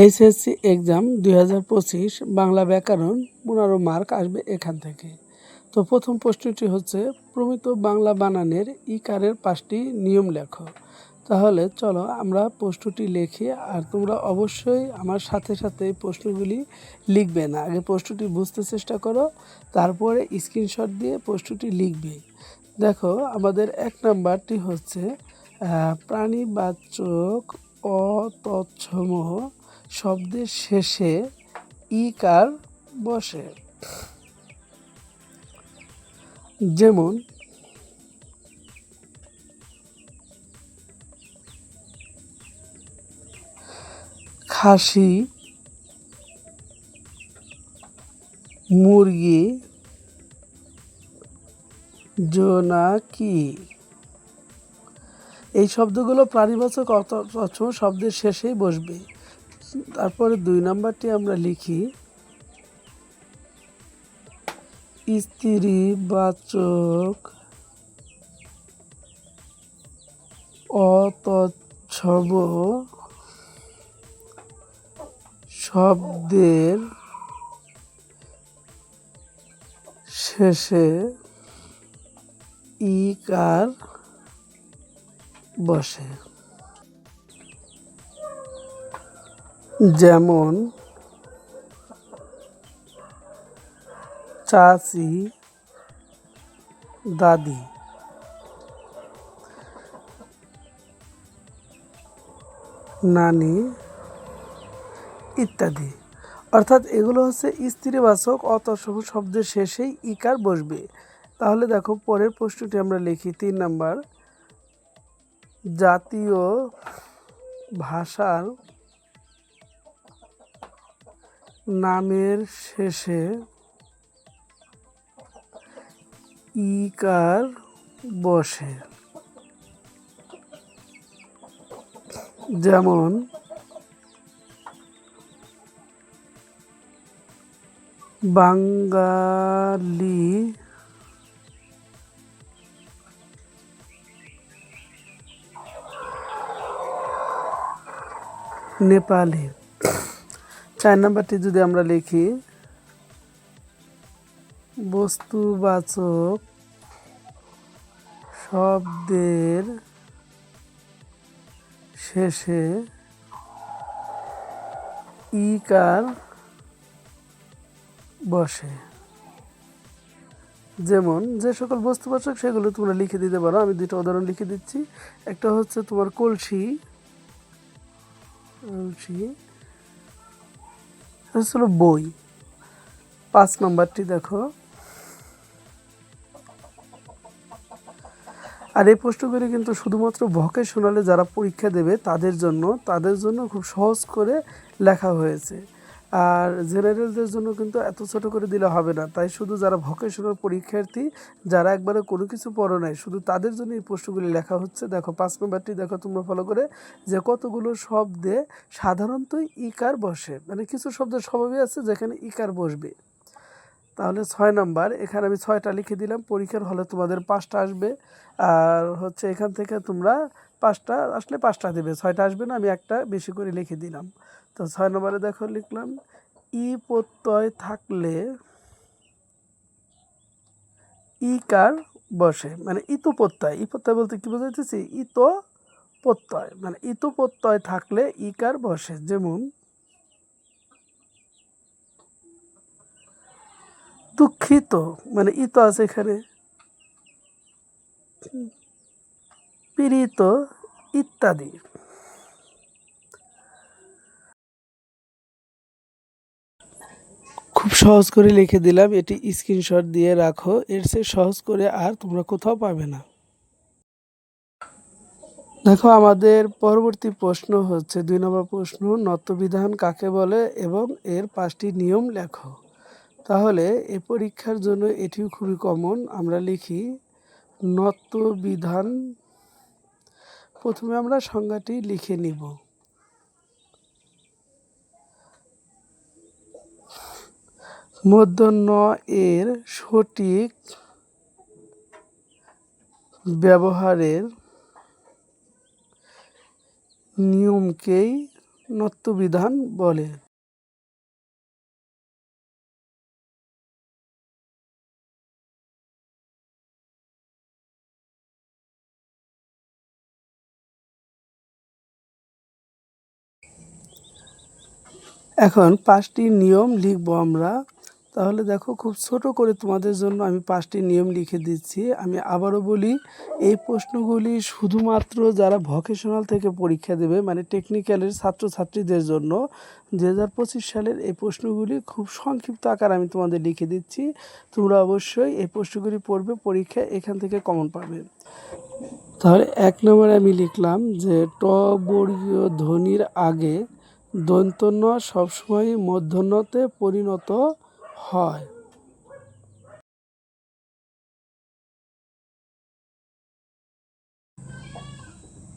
HSC exam দুই হাজার পঁচিশ বাংলা ব্যাকরণ পনেরো মার্ক আসবে এখান থেকে। তো প্রথম প্রশ্নটি হচ্ছে প্রমিত বাংলা বানানের ইকারের পাঁচটি নিয়ম লেখো। তাহলে চলো আমরা প্রশ্নটি লিখি আর তোমরা অবশ্যই আমার সাথে সাথে এই প্রশ্নগুলি লিখবে না। আগে প্রশ্নটি বুঝতে চেষ্টা করো তারপরে স্ক্রিনশট দিয়ে প্রশ্নটি লিখবে। দেখো আমাদের এক নাম্বারটি হচ্ছে আহ, প্রাণীবাচক অতৎসম শব্দের শেষে ইকার বসে। যেমন, খাসি, মুরগি, জোনাকি। এই শব্দগুলো প্রাণীবাচক অর্থ শব্দের শেষেই বসবে। তারপরে দুই নাম্বারটি আমরা লিখি স্ত্রী বাচক অতচ্ছব শব্দের শেষে ইকার বসে। যেমন চাচি, দাদি। নানি ইত্যাদি। অর্থাৎ এগুলো হচ্ছে স্ত্রীবাচক অতসব শব্দের শেষেই ইকার বসবে। তাহলে দেখো পরের প্রশ্নটি আমরা লিখি তিন নাম্বার। জাতীয় ভাষার নামের শেষে ইকার বসে। যেমন বাঙালি নেপালি চার নাম্বারটি যদি আমরা লিখি বস্তুবাচক শব্দের শেষে ইকার বসে। যেমন, যে সকল বস্তুবাচক সেগুলো তোমরা লিখে দিতে পারো, আমি দুটো উদাহরণ লিখে দিচ্ছি। একটা হচ্ছে তোমার কলসি কলসি হলো বই। পাঁচ নম্বরটি দেখো। আর এই প্রশ্নগুলি কিন্তু শুধুমাত্র ভকেশনালে যারা পরীক্ষা দেবে তাদের জন্য তাদের জন্য খুব সহজ করে লেখা হয়েছে। আর জেনারেলদের জন্য কিন্তু এত ছোট করে দিলে হবে না। তাই শুধু যারা ভকেশনাল পরীক্ষার্থী, যারা একবারে কোনো কিছু পড়ো নাই, শুধু তাদের জন্য এই প্রশ্নগুলি লেখা হচ্ছে। দেখো, পাঁচ নম্বরটি দেখো তোমরা ফলো করে যে কতগুলো শব্দে সাধারণতই ইকার বসে। মানে কিছু শব্দের স্বভাবই আছে যেখানে ইকার বসবে। তাহলে ছয় নাম্বার, এখানে আমি ছয়টা লিখে দিলাম। পরীক্ষার হলে তোমাদের পাঁচটা আসবে। আর হচ্ছে এখান থেকে তোমরা পাঁচটা, আসলে পাঁচটা দেবে, ছয়টা আসবে না, আমি একটা বেশি করে লিখে দিলাম। তো ছয় নম্বরে দেখো লিখলাম, ই প্রত্যয় থাকলে ইকার বসে? মানে ইতো প্রত্যয়। ই প্রত্যয় বলতে কি বোঝাইতেছি? ইতো প্রত্যয়। মানে ইতো প্রত্যয় থাকলে ইকার বসে? যেমন, দুঃখিত। মানে ইতো আছে এখানে। পীড়িত ইত্যাদি খুব সহজ করে লিখে দিলাম, এটি স্ক্রিনশট দিয়ে রাখো, এর চেয়ে সহজ করে আর তোমরা কোথাও পাবে না। দেখো, আমাদের পরবর্তী প্রশ্ন হচ্ছে, দুই নম্বর প্রশ্ন নত্যবিধান কাকে বলে এবং এর পাঁচটি নিয়ম লেখো। তাহলে, এ পরীক্ষার জন্য এটিও খুবই কমন আমরা লিখি নত্যবিধান প্রথমে আমরা সংজ্ঞাটি লিখে নিব। মধ্যাহ্ন এর সঠিক ব্যবহারের নিয়মকেই নত্যবিধান বলে। এখন পাঁচটি নিয়ম লিখব আমরা। তাহলে দেখো খুব ছোট করে তোমাদের জন্য আমি পাঁচটি নিয়ম লিখে দিচ্ছি। আমি আবারও বলি, এই প্রশ্নগুলি শুধুমাত্র যারা ভকেশনাল থেকে পরীক্ষা দেবে মানে টেকনিক্যালের ছাত্রছাত্রীদের জন্য দু হাজার পঁচিশ সালের এই প্রশ্নগুলি খুব সংক্ষিপ্ত আকার আমি তোমাদের লিখে দিচ্ছি। তোমরা অবশ্যই এই প্রশ্নগুলি পড়বে পরীক্ষায় এখান থেকে কমন পাবে। তাহলে এক নম্বরে আমি লিখলাম যে, ট বর্গীয় ধ্বনির আগে দন্তন্য সবসময় মূর্ধন্যতে পরিণত হয়।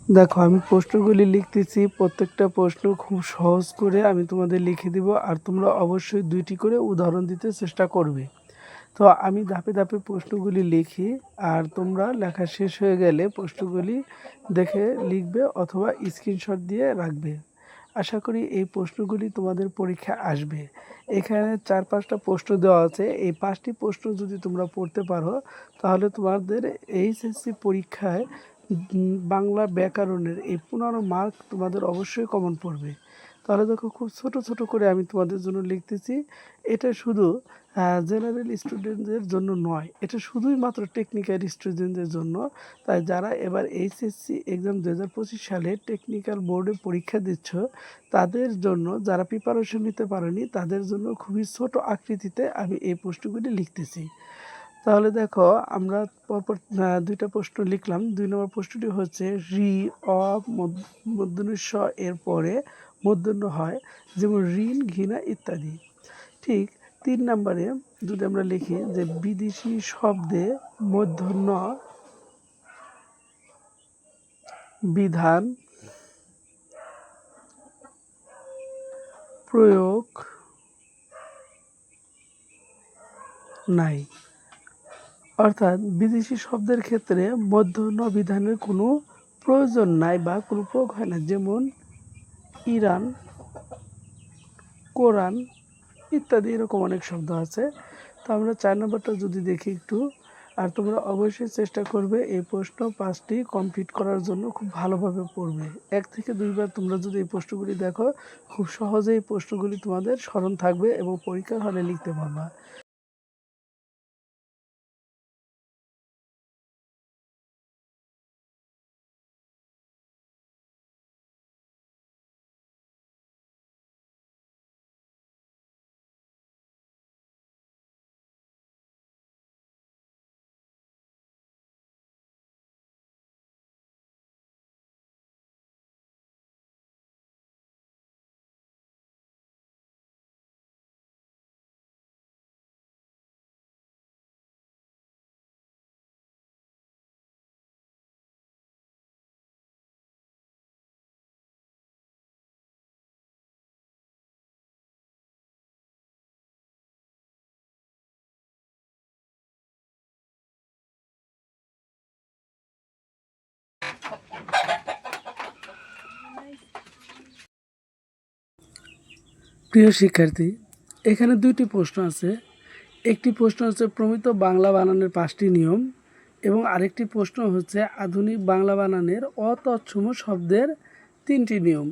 দেখো, আমি প্রশ্নগুলি লিখতেছি। প্রত্যেকটা প্রশ্ন খুব সহজ করে আমি তোমাদের লিখে দিব আর তোমরা অবশ্যই দুইটি করে উদাহরণ দিতে চেষ্টা করবে। তো আমি ধাপে ধাপে প্রশ্নগুলি লিখি আর তোমরা লেখা শেষ হয়ে গেলে প্রশ্নগুলি দেখে লিখবে অথবা স্ক্রিনশট দিয়ে রাখবে। আশা করি এই প্রশ্নগুলি তোমাদের পরীক্ষা আসবে। এখানে চার পাঁচটা প্রশ্ন দেওয়া আছে। এই পাঁচটি প্রশ্ন যদি তোমরা পড়তে পারো, তাহলে তোমাদের এইচএসসি পরীক্ষায় বাংলা ব্যাকরণের এই পনেরো মার্ক তোমাদের অবশ্যই কমন পড়বে। তাহলে দেখো খুব ছোট ছোট করে আমি তোমাদের জন্য লিখতেছি। এটা শুধু জেনারেল স্টুডেন্টদের জন্য নয়, এটা শুধুই মাত্র টেকনিক্যাল স্টুডেন্টদের জন্য। তাই যারা এবার এইচএসসি এক্সাম দু হাজার পঁচিশ সালে টেকনিক্যাল বোর্ডে পরীক্ষা দিচ্ছ, তাদের জন্য যারা প্রিপারেশন নিতে পারেনি, তাদের জন্য খুবই ছোট আকৃতিতে আমি এই প্রশ্নগুলি লিখতেছি। তাহলে দেখো, আমরা পরপর দুইটা প্রশ্ন লিখলাম। দুই নম্বর প্রশ্নটি হচ্ছে রি অ মধ্য এর পরে মধ্যাহ্ন হয়, যেমন ঋণ, ঘৃণা ইত্যাদি। ঠিক তিন নম্বরে যদি আমরা লিখি যে বিদেশি শব্দে মধ্যাহ্ন বিধান প্রয়োগ নাই। অর্থাৎ বিদেশি শব্দের ক্ষেত্রে মধ্যাহ্ন বিধানের কোনো প্রয়োজন নাই বা কোনো প্রয়োগ হয় না। যেমন ইরান, কোরআন ইত্যাদি এরকম অনেক শব্দ আছে। তো আমরা চার নম্বরটা যদি দেখি একটু, আর তোমরা অবশ্যই চেষ্টা করবে এই প্রশ্ন পাঁচটি কমপ্লিট করার জন্য খুব ভালোভাবে পড়বে। এক থেকে দুইবার তোমরা যদি এই প্রশ্নগুলি দেখো, খুব সহজেই প্রশ্নগুলি তোমাদের স্মরণ থাকবে এবং পরীক্ষার হলে লিখতে পারবা। প্রিয় শিক্ষার্থী, এখানে দুইটি প্রশ্ন আছে। একটি প্রশ্ন হচ্ছে, প্রমিত বাংলা বানানের পাঁচটি নিয়ম এবং আরেকটি প্রশ্ন হচ্ছে, আধুনিক বাংলা বানানের অতৎসম শব্দের তিনটি নিয়ম।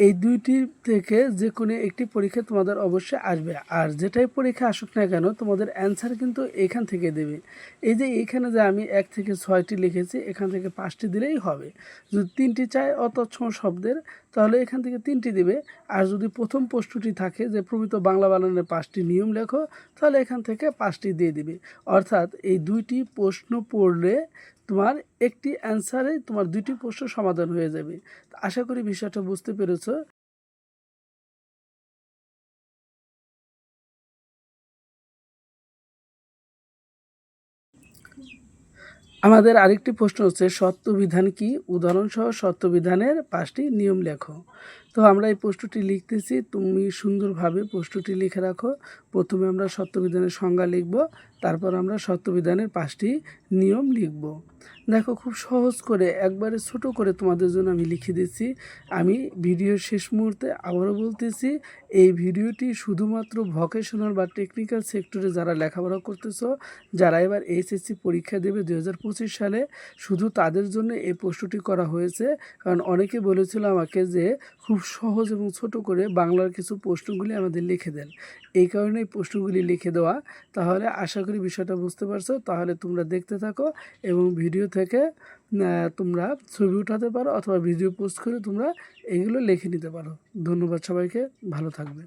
এই দুইটি থেকে যে কোনো একটি পরীক্ষা তোমাদের অবশ্যই আসবে। আর যেটাই পরীক্ষা আসুক না কেন, তোমাদের অ্যান্সার কিন্তু এখান থেকে দেবে। এই যে এইখানে যে আমি এক থেকে ছয়টি লিখেছি, এখান থেকে পাঁচটি দিলেই হবে। যদি তিনটি চাই অতৎসম শব্দের তাহলে এখান থেকে তিনটি দিবে। আর যদি প্রথম প্রশ্নটি থাকে যে, প্রমিত বাংলা বানানের পাঁচটি নিয়ম লেখো, তাহলে এখান থেকে পাঁচটি দিয়ে দিবে। অর্থাৎ এই দুইটি প্রশ্ন পড়লে তোমার একটি অ্যান্সারে তোমার দুইটি প্রশ্ন সমাধান হয়ে যাবে। আশা করি বিষয়টা বুঝতে পেরেছ। আমাদের আরেকটি প্রশ্ন হচ্ছে, সত্যবিধান কি? উদাহরণসহ সত্যবিধানের পাঁচটি নিয়ম লেখো। তো আমরা এই প্রশ্নটি লিখতেছি, তুমি সুন্দরভাবে প্রশ্নটি লিখে রাখো। প্রথমে আমরা সত্যবিধানের সংজ্ঞা লিখব তারপর আমরা সত্যবিধানের পাঁচটি নিয়ম লিখব। দেখো, খুব সহজ করে, একবারে ছোট করে তোমাদের জন্য আমি লিখে দিচ্ছি। আমি ভিডিওর শেষ মুহূর্তে আবারও বলতেছি, এই ভিডিওটি শুধুমাত্র ভকেশনাল বা টেকনিক্যাল সেক্টরে যারা লেখাপড়া করতেছো, যারা এবার এইচএসসি পরীক্ষা দেবে দু হাজার পঁচিশ সালে, শুধু তাদের জন্য এই প্রশ্নটি করা হয়েছে। কারণ অনেকে বলেছিল আমাকে যে খুব সহজ এবং ছোট করে বাংলার কিছু প্রশ্নগুলি আমাদের লিখে দেন। এই কারণে এই প্রশ্নগুলি লিখে দেওয়া। তাহলে আশা করি বিষয়টা বুঝতে পারছ, তাহলে তোমরা দেখতে থাকো এবং ভিডিও থেকে তোমরা ছবি উঠাতে পারো অথবা ভিডিও পোস্ট করে তোমরা এগুলো লিখে নিতে পারো। ধন্যবাদ সবাইকে, ভালো থাকবে।